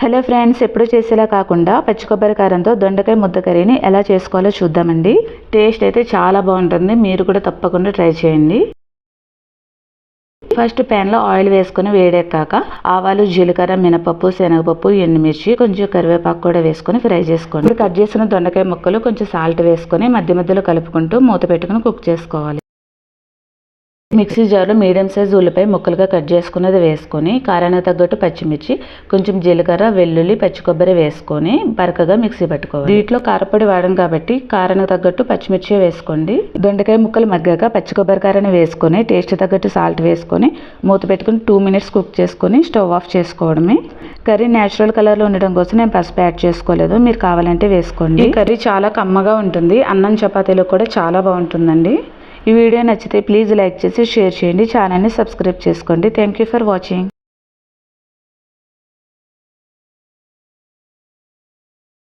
Hello friends ఎప్పుడు చేసేలా కాకుండా పచ్చి కొబ్బరి కారంతో దొండకాయ ముద్ద కర్రీని ఎలా చేసుకోవాలో చూద్దామండి. టేస్ట్ అయితే చాలా బాగుంటుంది. మీరు కూడా తప్పకుండా ట్రై చేయండి. ఫస్ట్ ప్యాన్లో ఆయిల్ వేసుకొని వేడెక్కాక ఆవాలు జీలకర్ర మినపప్పు శనగపప్పు ఎండుమిర్చి కొంచెం కరివేపాకు కూడా వేసుకొని ఫ్రై చేసుకోండి. కట్ చేసిన దొండకాయ ముక్కలు కొంచెం సాల్ట్ వేసుకొని మధ్య మధ్యలో కలుపుకుంటూ మూత పెట్టుకుని కుక్ చేసుకోవాలి. మిక్సీ జార్లో మీడియం సైజ్ ఉల్లిపాయ ముక్కలుగా కట్ చేసుకున్నది వేసుకొని కారానికి తగ్గట్టు పచ్చిమిర్చి కొంచెం జీలకర్ర వెల్లుల్లి పచ్చి కొబ్బరి వేసుకొని బరకగా మిక్సీ పట్టుకోవాలి. దీంట్లో కారపొడి వాడడం కాబట్టి కారానికి తగ్గట్టు పచ్చిమిర్చి వేసుకోండి. దొండకాయ ముక్కలు మగ్గాక పచ్చి కొబ్బరి కారాన్ని వేసుకొని టేస్ట్ తగ్గట్టు సాల్ట్ వేసుకొని మూత పెట్టుకుని టూ మినిట్స్ కుక్ చేసుకొని స్టవ్ ఆఫ్ చేసుకోవడమే. కర్రీ న్యాచురల్ కలర్లో ఉండడం కోసం నేను పసుపు యాడ్ చేసుకోలేదు. మీరు కావాలంటే వేసుకోండి. ఈ కర్రీ చాలా కమ్మగా ఉంటుంది. అన్నం చపాతీలో కూడా చాలా బాగుంటుందండి. ఈ వీడియో నచ్చితే ప్లీజ్ లైక్ చేసి షేర్ చేయండి. ఛానల్ని సబ్స్క్రైబ్ చేసుకోండి. Thank you for watching